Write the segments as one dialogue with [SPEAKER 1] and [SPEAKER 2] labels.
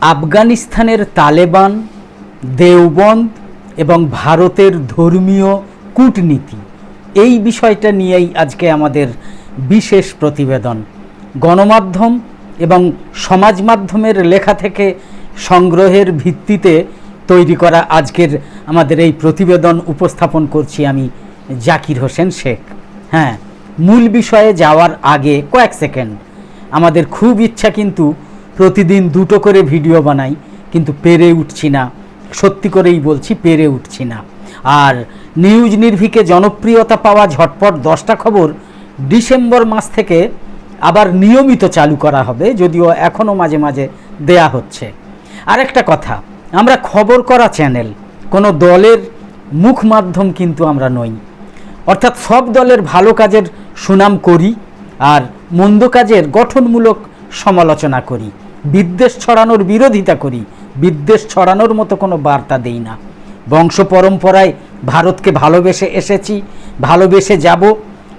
[SPEAKER 1] আফগানিস্তানের তালেবান, দেওবন্দ এবং ভারতের ধর্মীয় কূটনীতি। এই বিষয়টা নিয়েই আজকে আমাদের বিশেষ প্রতিবেদন। গণমাধ্যম এবং সমাজ মাধ্যমের লেখা থেকে সংগ্রহের ভিত্তিতে তৈরি করা আজকের আমাদের এই প্রতিবেদন উপস্থাপন করছি আমি জাকির হোসেন শেখ। হ্যাঁ মূল বিষয়ে যাওয়ার আগে কয়েক সেকেন্ড। আমাদের খুব ইচ্ছা কিন্তু প্রতিদিন দুটো করে ভিডিও বানাই, কিন্তু পেরে উঠছি না। সত্যি করেই বলছি, পেরে উঠছি না। আর নিউজ নির্ভিকে জনপ্রিয়তা পাওয়া ঝটপট দশটা খবর ডিসেম্বর মাস থেকে আবার নিয়মিত চালু করা হবে, যদিও এখনও মাঝে মাঝে দেয়া হচ্ছে। আরেকটা কথা, আমরা খবর করা চ্যানেল, কোনো দলের মুখ মাধ্যম কিন্তু আমরা নই। অর্থাৎ সব দলের ভালো কাজের সুনাম করি আর মন্দ কাজের গঠনমূলক সমালোচনা করি। বিদ্বেষ ছড়ানোর বিরোধিতা করি। বিদ্বেষ ছড়ানোর মতো কোনো বার্তা দেই না। বংশ পরম্পরায় ভারতকে ভালোবেসে এসেছি, ভালোবেসে যাব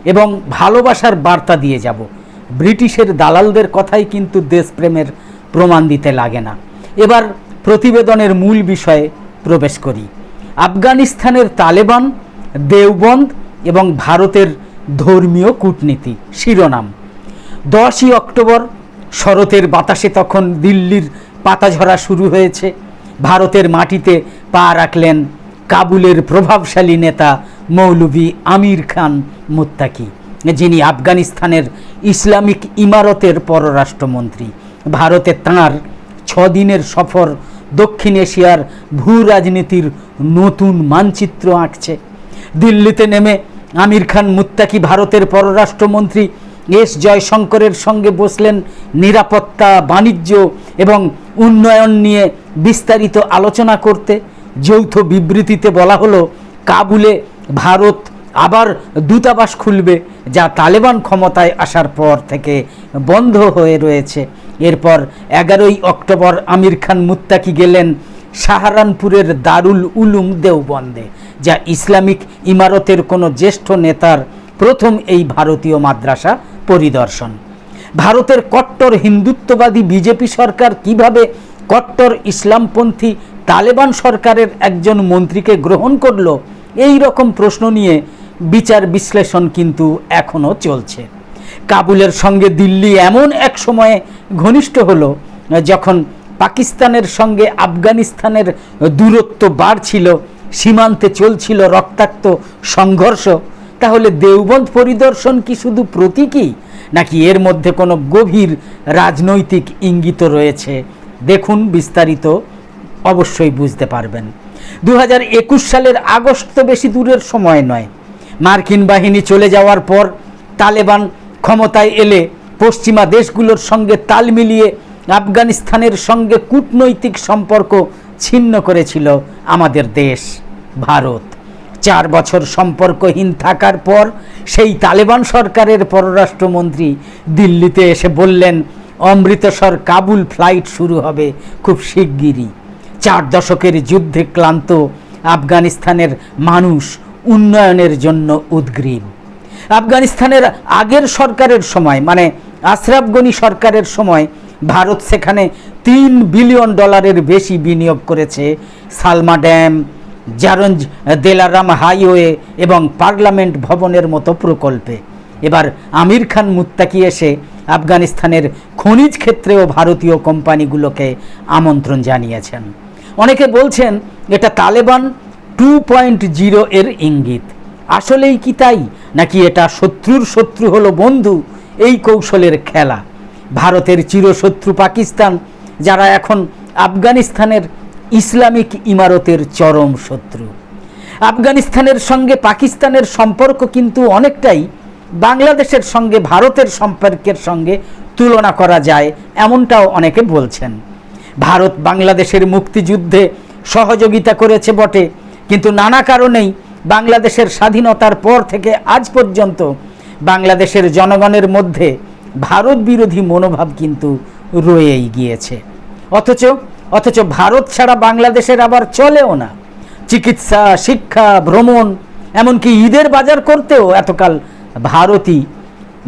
[SPEAKER 1] এবং ভালোবাসার বার্তা দিয়ে যাব। ব্রিটিশের দালালদের কথাই কিন্তু দেশপ্রেমের প্রমাণ দিতে লাগে না। এবার প্রতিবেদনের মূল বিষয়ে প্রবেশ করি। আফগানিস্তানের তালেবান, দেওবন্দ এবং ভারতের ধর্মীয় কূটনীতি শিরোনাম। দশই অক্টোবর শরতের বাতাসে তখন দিল্লির পাতা ঝরা শুরু হয়েছে। ভারতের মাটিতে পা রাখলেন কাবুলের প্রভাবশালী নেতা মৌলভী আমির খান মুত্তাকি, যিনি আফগানিস্তানের ইসলামিক ইমারতের পররাষ্ট্রমন্ত্রী। ভারতে তাঁর ছদিনের সফর দক্ষিণ এশিয়ার ভূ রাজনীতির নতুন মানচিত্র আঁকছে। দিল্লিতে নেমে আমির খান মুত্তাকি ভারতের পররাষ্ট্রমন্ত্রী এস জয়শঙ্করের সঙ্গে বসলেন নিরাপত্তা, বাণিজ্য এবং উন্নয়ন নিয়ে বিস্তারিত আলোচনা করতে। যৌথ বিবৃতিতে বলা হলো, কাবুলে ভারত আবার দূতাবাস খুলবে, যা তালেবান ক্ষমতায় আসার পর থেকে বন্ধ হয়ে রয়েছে। এরপর এগারোই অক্টোবর আমির খান মুত্তাকি গেলেন সাহারানপুরের দারুল উলুম দেওবন্দে, যা ইসলামিক ইমারতের কোনো জ্যেষ্ঠ নেতার প্রথম এই ভারতীয় মাদ্রাসা পরিদর্শন। ভারতের কট্টর হিন্দুত্ববাদী বিজেপি সরকার কীভাবে কট্টর ইসলামপন্থী তালেবান সরকারের একজন মন্ত্রীকে গ্রহণ করল, এই রকম প্রশ্ন নিয়ে বিচার বিশ্লেষণ কিন্তু এখনও চলছে। কাবুলের সঙ্গে দিল্লি এমন এক সময়ে ঘনিষ্ঠ হলো, যখন পাকিস্তানের সঙ্গে আফগানিস্তানের দূরত্ব বাড়ছিল, সীমান্তে চলছিল রক্তাক্ত সংঘর্ষ। তাহলে দেওবন্দ পরিদর্শন কি শুধু প্রতীকী, নাকি এর মধ্যে কোনো গভীর রাজনৈতিক ইঙ্গিত রয়েছে? দেখুন বিস্তারিত, অবশ্যই বুঝতে পারবেন। দু হাজার একুশ সালের আগস্ট তো বেশি দূরের সময় নয়। মার্কিন বাহিনী চলে যাওয়ার পর তালেবান ক্ষমতায় এলে পশ্চিমা দেশগুলোর সঙ্গে তাল মিলিয়ে আফগানিস্তানের সঙ্গে কূটনৈতিক সম্পর্ক ছিন্ন করেছিল আমাদের দেশ, ভারত। চার বছর সম্পর্কহীন থাকার পর সেই তালেবান সরকারের পররাষ্ট্রমন্ত্রী দিল্লিতে এসে বললেন, অমৃতসর কাবুল ফ্লাইট শুরু হবে খুব শিগগিরই। চার দশকের যুদ্ধে ক্লান্ত আফগানিস্তানের মানুষ উন্নয়নের জন্য উদ্গ্রীব। আফগানিস্তানের আগের সরকারের সময় মানে আশরাফ গনি সরকারের সময়, ভারত সেখানে তিন বিলিয়ন ডলারের বেশি বিনিয়োগ করেছে সালমা ড্যাম জারঞ্জ দেলারাম হাইওয়ে এবং পার্লামেন্ট ভবনের মতো প্রকল্পে। এবার আমির খান মুত্তাকি এসে আফগানিস্তানের খনিজ ক্ষেত্রেও ভারতীয় কোম্পানিগুলোকে আমন্ত্রণ জানিয়েছেন। অনেকে বলছেন, এটা তালেবান টু পয়েন্ট জিরো এর ইঙ্গিত। আসলেই কি তাই? নাকি এটা শত্রুর শত্রু হলো বন্ধু? এই কৌশলের খেলা। ভারতের চিরশত্রু পাকিস্তান, যারা এখন আফগানিস্তানের ইসলামিক ইমারতের চরম শত্রু। আফগানিস্তানের সঙ্গে পাকিস্তানের সম্পর্ক কিন্তু অনেকটাই বাংলাদেশের সঙ্গে ভারতের সম্পর্কের সঙ্গে তুলনা করা যায়, এমনটাও অনেকে বলছেন। ভারত বাংলাদেশের মুক্তিযুদ্ধে সহযোগিতা করেছে বটে, কিন্তু নানা কারণেই বাংলাদেশের স্বাধীনতার পর থেকে আজ পর্যন্ত বাংলাদেশের জনগণের মধ্যে ভারত বিরোধী মনোভাব কিন্তু রয়েই গিয়েছে। অথচ অথচ ভারত ছাড়া বাংলাদেশের আবার চলেও না। চিকিৎসা, শিক্ষা, ভ্রমণ, এমনকি ঈদের বাজার করতেও এতকাল ভারতই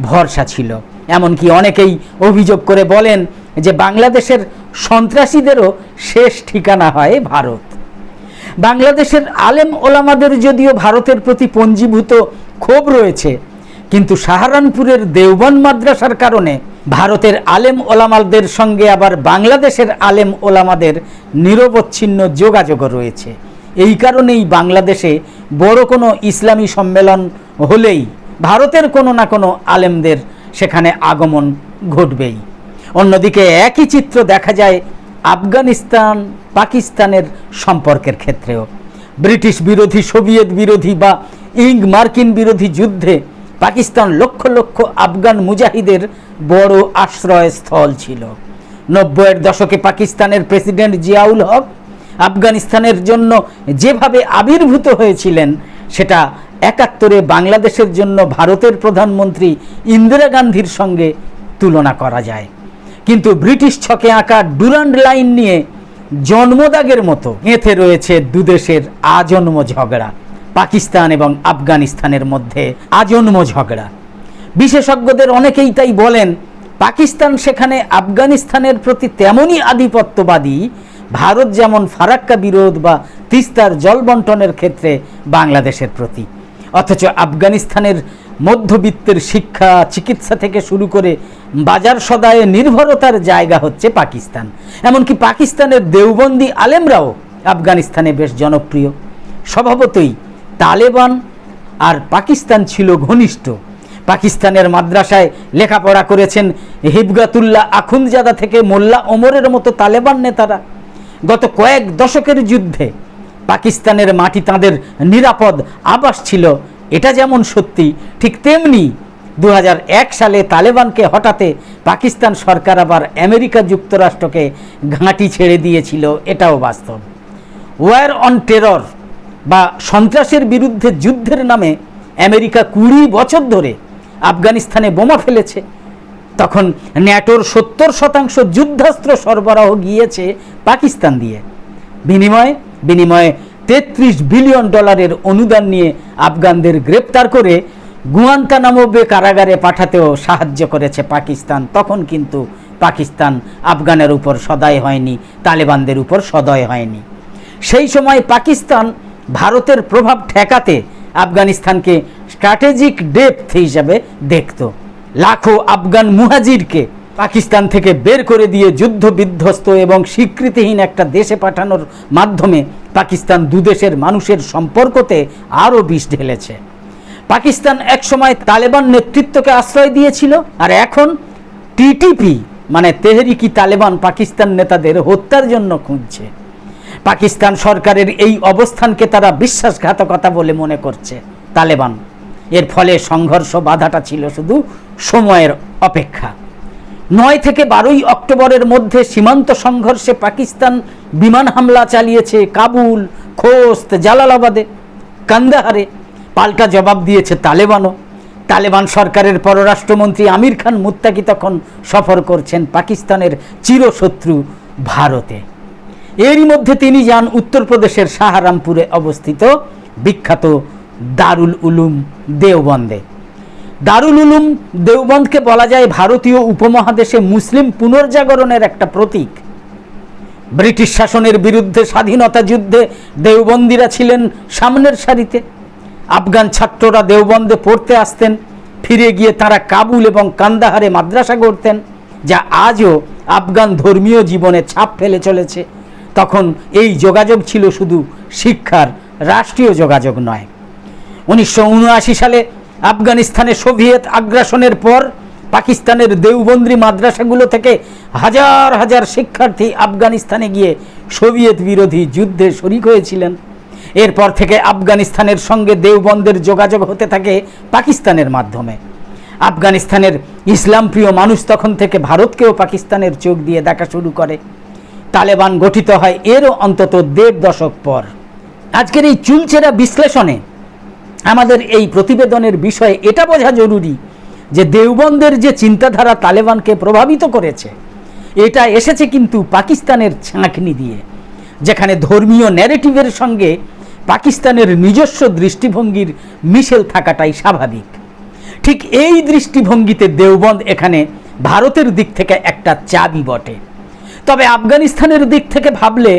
[SPEAKER 1] ভরসা ছিল। এমনকি অনেকেই অভিযোগ করে বলেন যে বাংলাদেশের সন্ত্রাসীদেরও শেষ ঠিকানা হয় ভারত। বাংলাদেশের আলেম ওলামাদের যদিও ভারতের প্রতি পঞ্জীভূত ক্ষোভ রয়েছে, কিন্তু সাহারানপুরের দেওবন মাদ্রাসার কারণে ভারতের আলেম ওলামাদের সঙ্গে আবার বাংলাদেশের আলেম ওলামাদের নিরবচ্ছিন্ন যোগাযোগও রয়েছে। এই কারণেই বাংলাদেশে বড় কোনো ইসলামী সম্মেলন হলেই ভারতের কোনো না কোনো আলেমদের সেখানে আগমন ঘটবেই। অন্যদিকে একই চিত্র দেখা যায় আফগানিস্তান, পাকিস্তানের সম্পর্কের ক্ষেত্রেও। ব্রিটিশ বিরোধী, সোভিয়েত বিরোধী বা ইং মার্কিন বিরোধী যুদ্ধে পাকিস্তান লক্ষ লক্ষ আফগান মুজাহিদের বড় আশ্রয়স্থল ছিল। নব্বইয়ের দশকে পাকিস্তানের প্রেসিডেন্ট জিয়াউল হক আফগানিস্তানের জন্য যেভাবে আবির্ভূত হয়েছিলেন, সেটা একাত্তরে বাংলাদেশের জন্য ভারতের প্রধানমন্ত্রী ইন্দিরা গান্ধীর সঙ্গে তুলনা করা যায়। কিন্তু ব্রিটিশ ছকে আঁকা ডুরান্ড লাইন নিয়ে জন্মদাগের মতো এঁথে রয়েছে দুদেশের আজন্ম ঝগড়া। পাকিস্তান এবং আফগানিস্তানের মধ্যে আজন্ম ঝগড়া। বিশেষজ্ঞদের অনেকেই তাই বলেন, পাকিস্তান সেখানে আফগানিস্তানের প্রতি তেমনই আধিপত্যবাদী। ভারত যেমন ফারাক্কা বিরোধ বা তিস্তার জল বন্টনের ক্ষেত্রে বাংলাদেশের প্রতি। অথচ আফগানিস্তানের মধ্যবিত্তের শিক্ষা, চিকিৎসা থেকে শুরু করে বাজার সদায়ে নির্ভরতার জায়গা হচ্ছে পাকিস্তান। এমনকি পাকিস্তানের দেওবন্দি আলেমরাও আফগানিস্তানে বেশ জনপ্রিয়। স্বভাবতই তালেবান আর পাকিস্তান ছিল ঘনিষ্ঠ। পাকিস্তানের মাদ্রাসায় লেখাপড়া করেছেন হিবগাতুল্লাহ আখুনজাদা থেকে মোল্লা ওমরের মতো তালেবান নেতারা। গত কয়েক দশকের যুদ্ধে পাকিস্তানের মাটি তাদের নিরাপদ আবাস ছিল। এটা যেমন সত্যি, ঠিক তেমনি দু হাজার এক সালে তালেবানকে হঠাতে পাকিস্তান সরকার আবার আমেরিকা যুক্তরাষ্ট্রকে ঘাঁটি ছেড়ে দিয়েছিল, এটাও বাস্তব। ওয়ার অন টেরর বা সন্ত্রাসের বিরুদ্ধে যুদ্ধের নামে আমেরিকা কুড়ি বছর ধরে আফগানিস্তানে বোমা ফেলেছে। তখন ন্যাটোর সত্তর শতাংশ যুদ্ধাস্ত্র সরবরাহ গিয়েছে পাকিস্তান দিয়ে। বিনিময়ে বিনিময়ে তেত্রিশ বিলিয়ন ডলারের অনুদান নিয়ে আফগানদের গ্রেপ্তার করে গুয়ান্তা গুয়ান্তানামোবে কারাগারে পাঠাতেও সাহায্য করেছে পাকিস্তান। তখন কিন্তু পাকিস্তান আফগানের উপর সদয় হয়নি, তালেবানদের উপর সদয় হয়নি। সেই সময় পাকিস্তান ভারতের প্রভাব ঠেকাতে আফগানিস্তানকে স্ট্র্যাটেজিক ডেপথ হিসাবে দেখত। লাখো আফগান মুহাজিরকে পাকিস্তান থেকে বের করে দিয়ে যুদ্ধ বিধ্বস্ত এবং স্বীকৃতিহীন একটা দেশে পাঠানোর মাধ্যমে পাকিস্তান দুদেশের মানুষের সম্পর্কতে আরও বিষ ঢেলেছে। পাকিস্তান একসময় তালেবান নেতৃত্বকে আশ্রয় দিয়েছিল আর এখন টিটিপি মানে তেহরিকি তালেবান পাকিস্তান নেতাদের হত্যার জন্য খুঁজছে। পাকিস্তান সরকারের এই অবস্থানকে তারা বিশ্বাসঘাতকতা বলে মনে করছে, তালেবান। এর ফলে সংঘর্ষ বাধাটা ছিল শুধু সময়ের অপেক্ষা। নয় থেকে বারোই অক্টোবরের মধ্যে সীমান্ত সংঘর্ষে পাকিস্তান বিমান হামলা চালিয়েছে কাবুল, খোস্ত, জালালাবাদে, কান্দাহারে। পাল্টা জবাব দিয়েছে তালেবানও। তালেবান সরকারের পররাষ্ট্রমন্ত্রী আমির খান মুত্তাকি তখন সফর করছেন পাকিস্তানের চিরশত্রু ভারতে। এরই মধ্যে তিনি যান উত্তরপ্রদেশের সাহারামপুরে অবস্থিত বিখ্যাত দারুল উলুম দেওবন্দে। দারুল উলুম দেওবন্দকে বলা যায় ভারতীয় উপমহাদেশে মুসলিম পুনর্জাগরণের একটা প্রতীক। ব্রিটিশ শাসনের বিরুদ্ধে স্বাধীনতা যুদ্ধে দেওবন্দিরা ছিলেন সামনের সারিতে। আফগান ছাত্ররা দেওবন্দে পড়তে আসতেন, ফিরে গিয়ে তারা কাবুল এবং কান্দাহারে মাদ্রাসা গড়তেন, যা আজও আফগান ধর্মীয় জীবনে ছাপ ফেলে চলেছে। তখন এই যোগাযোগ ছিল শুধু শিক্ষার রাষ্ট্রীয় যোগাযোগ নয়। উনিশশো সালে আফগানিস্তানে সোভিয়েত আগ্রাসনের পর পাকিস্তানের দেওবন্দি মাদ্রাসাগুলো থেকে হাজার হাজার শিক্ষার্থী আফগানিস্তানে গিয়ে সোভিয়েত বিরোধী যুদ্ধে শরিক হয়েছিলেন। এরপর থেকে আফগানিস্তানের সঙ্গে দেওবন্দের যোগাযোগ হতে থাকে পাকিস্তানের মাধ্যমে। আফগানিস্তানের ইসলামপ্রিয় মানুষ তখন থেকে ভারতকেও পাকিস্তানের চোখ দিয়ে দেখা শুরু করে। তালেবান গঠিত হয়, এরও অন্তত দেড় দশক পর। আজকের এই চুলচেরা বিশ্লেষণে আমাদের এই প্রতিবেদনের বিষয়ে এটা বোঝা জরুরি যে দেওবন্দের যে চিন্তাধারা তালেবানকে প্রভাবিত করেছে, এটা এসেছে কিন্তু পাকিস্তানের ছাঁকনি দিয়ে, যেখানে ধর্মীয় ন্যারেটিভের সঙ্গে পাকিস্তানের নিজস্ব দৃষ্টিভঙ্গির মিশেল থাকাটাই স্বাভাবিক। ঠিক এই দৃষ্টিভঙ্গিতে দেওবন্দ এখানে ভারতের দিক থেকে একটা চাবি বটে। তবে আফগানিস্তানের দিক থেকে ভাবলে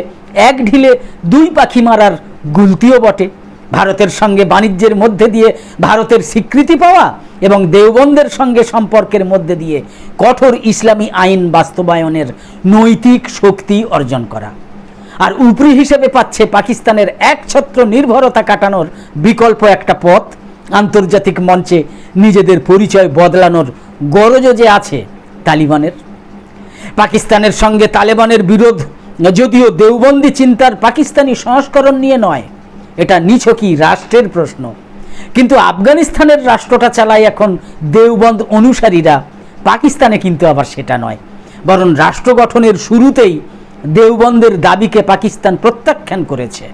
[SPEAKER 1] এক ঢিলে দুই পাখি মারার গুলতিও বটে। ভারতের সঙ্গে বাণিজ্যের মধ্যে দিয়ে ভারতের স্বীকৃতি পাওয়া এবং দেওবন্দের সঙ্গে সম্পর্কের মধ্যে দিয়ে কঠোর ইসলামী আইন বাস্তবায়নের নৈতিক শক্তি অর্জন করা। আর উপরি হিসেবে পাচ্ছে পাকিস্তানের একছত্র নির্ভরতা কাটানোর বিকল্প একটা পথ। আন্তর্জাতিক মঞ্চে নিজেদের পরিচয় বদলানোর গরজ যে আছে তালিবানের। পাকিস্তানের সঙ্গে তালেবানের বিরোধ, যদিও দেওবন্দি চিন্তার পাকিস্তানি সংস্করণ নিয়ে নয়। এটা নিছকই রাষ্ট্রের প্রশ্ন। কিন্তু আফগানিস্তানের রাষ্ট্রটা চালায় এখন দেওবন্দ অনুসারীরা। পাকিস্তানে কিন্তু আবার সেটা নয়। বরং রাষ্ট্র গঠনের শুরুতেই দেওবন্দের দাবিকে পাকিস্তান প্রত্যাখ্যান করেছে।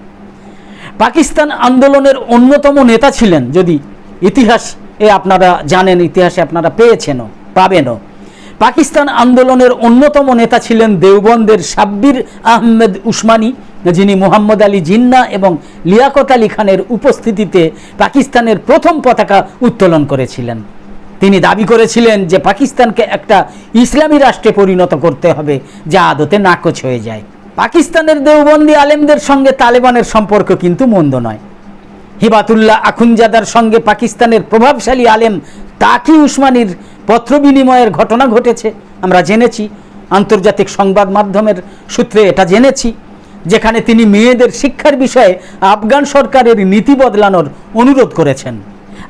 [SPEAKER 1] পাকিস্তান আন্দোলনের অন্যতম নেতা ছিলেন, যদি ইতিহাস এ আপনারা জানেন, ইতিহাসে আপনারা পেয়েছেনও, পাবেনও। পাকিস্তান আন্দোলনের অন্যতম নেতা ছিলেন দেওবন্দের সাব্বির আহমেদ উসমানী, যিনি মোহাম্মদ আলী জিন্না এবং লিয়াকত আলী খানের উপস্থিতিতে পাকিস্তানের প্রথম পতাকা উত্তোলন করেছিলেন। তিনি দাবি করেছিলেন যে পাকিস্তানকে একটা ইসলামী রাষ্ট্রে পরিণত করতে হবে, যা আদতে নাকচ হয়ে যায়। পাকিস্তানের দেওবন্দি আলেমদের সঙ্গে তালেবানের সম্পর্ক কিন্তু মন্দ নয়। হিবাতুল্লাহ আখুনজাদার সঙ্গে পাকিস্তানের প্রভাবশালী আলেম তাকি উসমানির পত্র বিনিময়ের ঘটনা ঘটেছে। আমরা জেনেছি, আন্তর্জাতিক সংবাদ মাধ্যমের সূত্রে এটা জেনেছি, যেখানে তিনি মেয়েদের শিক্ষার বিষয়ে আফগান সরকারের নীতি বদলানোর অনুরোধ করেছেন।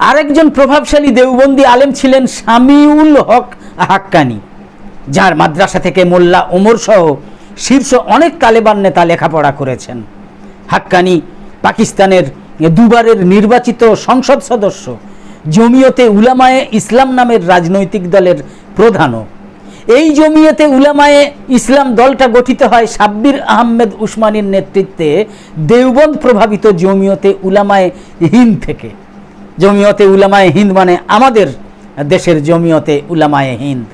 [SPEAKER 1] আরেকজন প্রভাবশালী দেওবন্দি আলেম ছিলেন শামিউল হক হাক্কানি, যার মাদ্রাসা থেকে মোল্লা ওমর সহ শীর্ষ অনেক তালেবান নেতা লেখাপড়া করেছেন। হাক্কানি পাকিস্তানের দুবারের নির্বাচিত সংসদ সদস্য, জমিয়তে উলামায়ে ইসলাম নামের রাজনৈতিক দলের প্রধানও। এই জমিয়তে উলামায়ে ইসলাম দলটা গঠিত হয় সাব্বির আহমেদ উসমানীর নেতৃত্বে দেওবন্দ প্রভাবিত জমিয়তে উলামায়ে হিন্দ থেকে। জমিয়তে উলামায়ে হিন্দ মানে আমাদের দেশের জমিয়তে উলামায়ে হিন্দ।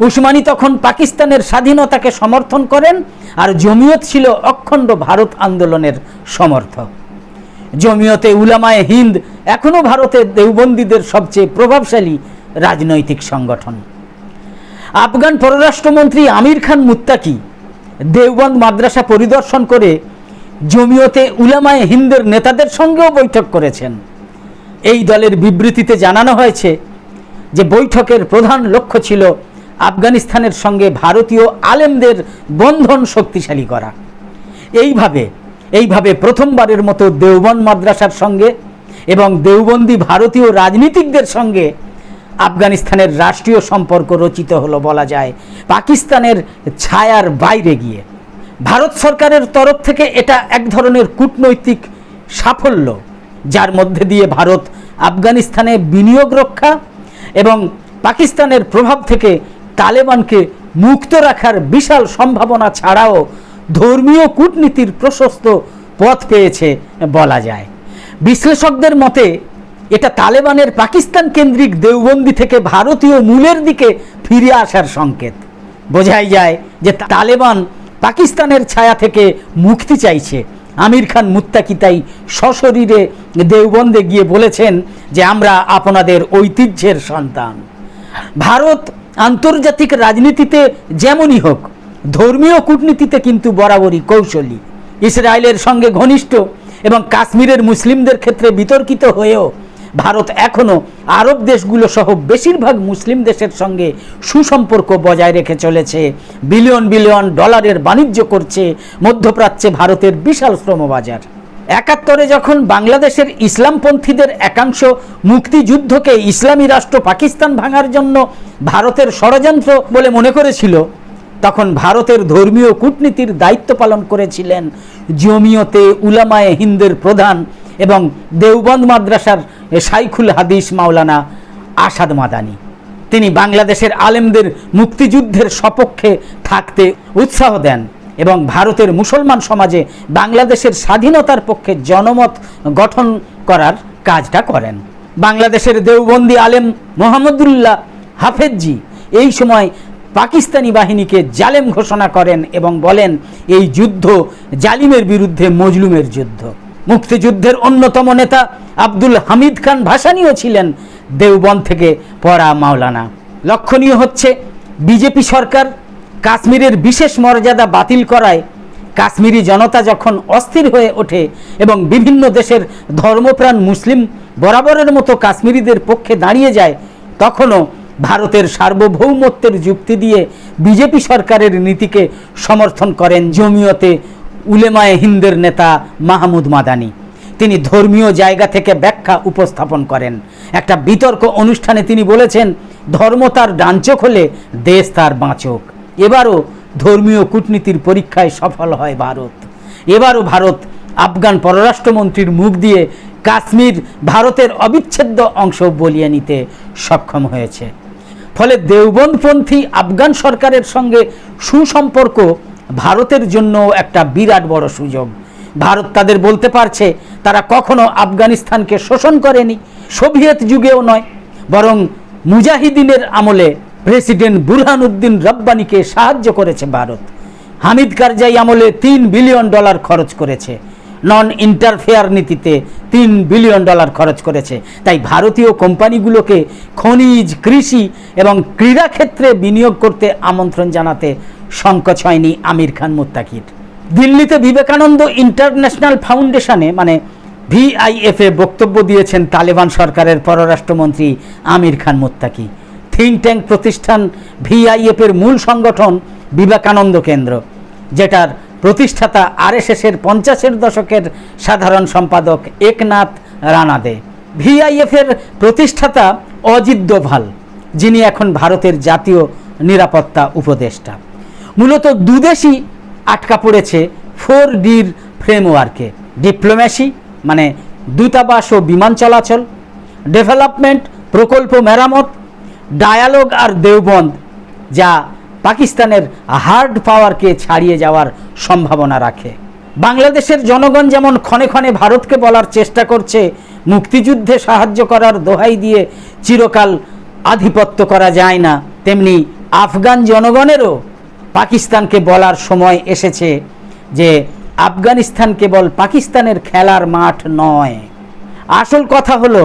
[SPEAKER 1] উসমানী তখন পাকিস্তানের স্বাধীনতাকে সমর্থন করেন আর জমিয়ত ছিল অখণ্ড ভারত আন্দোলনের সমর্থক। জমিয়তে উলামায়ে হিন্দ এখনও ভারতের দেওবন্দীদের সবচেয়ে প্রভাবশালী রাজনৈতিক সংগঠন। আফগান পররাষ্ট্রমন্ত্রী আমির খান মুত্তাকি দেওবন্দ মাদ্রাসা পরিদর্শন করে জমিয়তে উলামায়ে হিন্দের নেতাদের সঙ্গেও বৈঠক করেছেন। এই দলের বিবৃতিতে জানানো হয়েছে যে বৈঠকের প্রধান লক্ষ্য ছিল আফগানিস্তানের সঙ্গে ভারতীয় আলেমদের বন্ধন শক্তিশালী করা। এইভাবে এইভাবে প্রথমবারের মতো দেওবন্দ মাদ্রাসার সঙ্গে এবং দেওবন্দি ভারতীয় রাজনীতিকদের সঙ্গে আফগানিস্তানের রাষ্ট্রীয় সম্পর্ক রচিত হলো বলা যায়। পাকিস্তানের ছায়ার বাইরে গিয়ে। ভারত সরকারের তরফ থেকে এটা এক ধরনের কূটনৈতিক সাফল্য, যার মধ্যে দিয়ে ভারত আফগানিস্তানে বিনিয়োগ রক্ষা এবং পাকিস্তানের প্রভাব থেকে তালেবানকে মুক্ত রাখার বিশাল সম্ভাবনা ছাড়াও ধর্মীয় কূটনীতির প্রশস্ত পথ পেয়েছে বলা যায়। বিশ্লেষকদের মতে, এটা তালেবানের পাকিস্তান কেন্দ্রিক দেওবন্দি থেকে ভারতীয় মূলের দিকে ফিরে আসার সংকেত। বোঝাই যায় যে তালেবান পাকিস্তানের ছায়া থেকে মুক্তি চাইছে। আমির খান মুত্তাকি তাই সশরীরে দেওবন্দে গিয়ে বলেছেন যে, আমরা আপনাদের ঐতিহ্যের সন্তান। ভারত আন্তর্জাতিক রাজনীতিতে যেমনই হোক ধর্মীয় কূটনীতিতে কিন্তু বরাবরই কৌশলী। ইসরায়েলের সঙ্গে ঘনিষ্ঠ এবং কাশ্মীরের মুসলিমদের ক্ষেত্রে বিতর্কিত হয়েও ভারত এখনও আরব দেশগুলো সহ বেশিরভাগ মুসলিম দেশের সঙ্গে সুসম্পর্ক বজায় রেখে চলেছে। বিলিয়ন বিলিয়ন ডলারের বাণিজ্য করছে মধ্যপ্রাচ্যে ভারতের বিশাল শ্রমবাজার। একাত্তরে যখন বাংলাদেশের ইসলামপন্থীদের একাংশ মুক্তিযুদ্ধকে ইসলামী রাষ্ট্র পাকিস্তান ভাঙার জন্য ভারতের ষড়যন্ত্র বলে মনে করেছিল তখন ভারতের ধর্মীয় কূটনীতির দায়িত্ব পালন করেছিলেন জমিয়তে উলামায়ে হিন্দের প্রধান এবং দেওবন্দ মাদ্রাসার সাইখুল হাদিস মাওলানা আসাদ মাদানি। তিনি বাংলাদেশের আলেমদের মুক্তিযুদ্ধের সপক্ষে থাকতে উৎসাহ দেন এবং ভারতের মুসলমান সমাজে বাংলাদেশের স্বাধীনতার পক্ষে জনমত গঠন করার কাজটা করেন। বাংলাদেশের দেওবন্দি আলেম মোহাম্মদুল্লাহ হাফেজজি এই সময় পাকিস্তানি বাহিনীকে জালেম ঘোষণা করেন এবং বলেন, এই যুদ্ধ জালিমের বিরুদ্ধে মজলুমের যুদ্ধ। মুক্তিযুদ্ধের অন্যতম নেতা আব্দুল হামিদ খান ভাসানীও ছিলেন দেওবন থেকে পড়া মাওলানা। লক্ষণীয় হচ্ছে, বিজেপি সরকার কাশ্মীরের বিশেষ মর্যাদা বাতিল করায় কাশ্মীরি জনতা যখন অস্থির হয়ে ওঠে এবং বিভিন্ন দেশের ধর্মপ্রাণ মুসলিম বরাবরের মতো কাশ্মীরিদের পক্ষে দাঁড়িয়ে যায়, তখনও ভারতের সার্বভৌমত্বের যুক্তি দিয়ে বিজেপি সরকারের নীতিকে সমর্থন করেন জমিয়তে উলেমায়ে হিন্দের নেতা মাহমুদ মাদানি। তিনি ধর্মীয় জায়গা থেকে ব্যাখ্যা উপস্থাপন করেন। একটা বিতর্ক অনুষ্ঠানে তিনি বলেছেন, ধর্ম তার ডাঞ্চক হলে দেশ তার বাঁচক এবারও ধর্মীয় কূটনীতির পরীক্ষায় সফল হয় ভারত। এবারও ভারত আফগান পররাষ্ট্রমন্ত্রীর মুখ দিয়ে কাশ্মীর ভারতের অবিচ্ছেদ্য অংশ বলিয়ে নিতে সক্ষম হয়েছে। ফলে দেওবন্দপন্থী আফগান সরকারের সঙ্গে সুসম্পর্ক ভারতের জন্য একটা বিরাট বড় সুযোগ। ভারত তাদের বলতে পারছে, তারা কখনো আফগানিস্তানকে শোষণ করেনি, সোভিয়েত যুগেও নয়, বরং মুজাহিদিনের আমলে প্রেসিডেন্ট বুরহানুদ্দিন রব্বানিকে সাহায্য করেছে ভারত। হামিদ কারজাই আমলে তিন বিলিয়ন ডলার খরচ করেছে। নন ইন্টারফেয়ার নীতিতে তিন বিলিয়ন ডলার খরচ করেছে। তাই ভারতীয় কোম্পানিগুলোকে খনিজ, কৃষি এবং ক্রীড়া ক্ষেত্রে বিনিয়োগ করতে আমন্ত্রণ জানাতে সংকোচ হয়নি আমির খান মুত্তাকির। দিল্লিতে বিবেকানন্দ ইন্টারন্যাশনাল ফাউন্ডেশনে মানে ভিআইএফে বক্তব্য দিয়েছেন তালেবান সরকারের পররাষ্ট্রমন্ত্রী আমির খান মুত্তাকি। থিঙ্ক ট্যাঙ্ক প্রতিষ্ঠান ভিআইএফের মূল সংগঠন বিবেকানন্দ কেন্দ্র, যেটার প্রতিষ্ঠাতা আরএসএসের পঞ্চাশের দশকের সাধারণ সম্পাদক একনাথ রানাদে। ভিআইএফের প্রতিষ্ঠাতা অজিত দোভাল, যিনি এখন ভারতের জাতীয় নিরাপত্তা উপদেষ্টা। মূলত দুদেশই আটকা পড়েছে ফোর ডির ফ্রেমওয়ার্কে। ডিপ্লোম্যাসি মানে দূতাবাস ও বিমান চলাচল, ডেভেলপমেন্ট প্রকল্প মেরামত, ডায়ালগ আর দেওবন্দ, যা পাকিস্তানের হার্ড পাওয়ারকে ছাড়িয়ে যাওয়ার সম্ভাবনা রাখে। বাংলাদেশের জনগণ যেমন ক্ষণে ক্ষণে ভারতকে বলার চেষ্টা করছে, মুক্তিযুদ্ধে সাহায্য করার দোহাই দিয়ে চিরকাল আধিপত্য করা যায় না, তেমনি আফগান জনগণেরও পাকিস্তানকে বলার সময় এসেছে যে আফগানিস্তান কেবল পাকিস্তানের খেলার মাঠ নয়। আসল কথা হলো,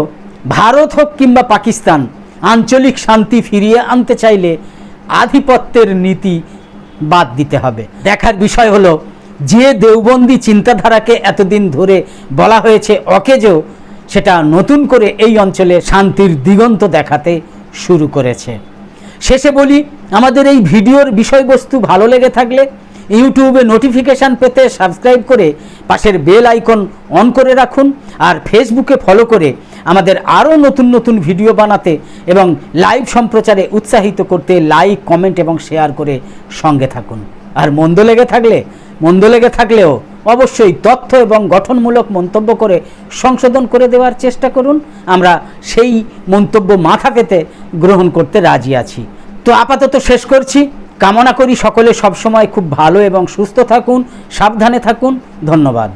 [SPEAKER 1] ভারত হোক কিংবা পাকিস্তান, আঞ্চলিক শান্তি ফিরিয়ে আনতে চাইলে আধিপত্যের নীতি বাদ দিতে হবে। দেখার বিষয় হলো, যে দেওবন্দি চিন্তাধারাকে এতদিন ধরে বলা হয়েছে অকেজো, সেটা নতুন করে এই অঞ্চলে শান্তির দিগন্ত দেখাতে শুরু করেছে। শেষে বলি, আমাদের এই ভিডিওর বিষয়বস্তু ভালো লেগে থাকলে ইউটিউবে নোটিফিকেশান পেতে সাবস্ক্রাইব করে পাশের বেল আইকন অন করে রাখুন আর ফেসবুকে ফলো করে আমাদের আরও নতুন নতুন ভিডিও বানাতে এবং লাইভ সম্প্রচারে উৎসাহিত করতে লাইক কমেন্ট এবং শেয়ার করে সঙ্গে থাকুন। আর মন্দ লেগে থাকলে, মন্দ লেগে থাকলেও অবশ্যই তথ্য এবং গঠনমূলক মন্তব্য করে সংশোধন করে দেওয়ার চেষ্টা করুন। আমরা সেই মন্তব্য মাথা পেতে গ্রহণ করতে রাজি আছি। তো আপাতত শেষ করছি। কামনা করি সকলে সবসময় খুব ভালো এবং সুস্থ থাকুন সাবধানে থাকুন। ধন্যবাদ।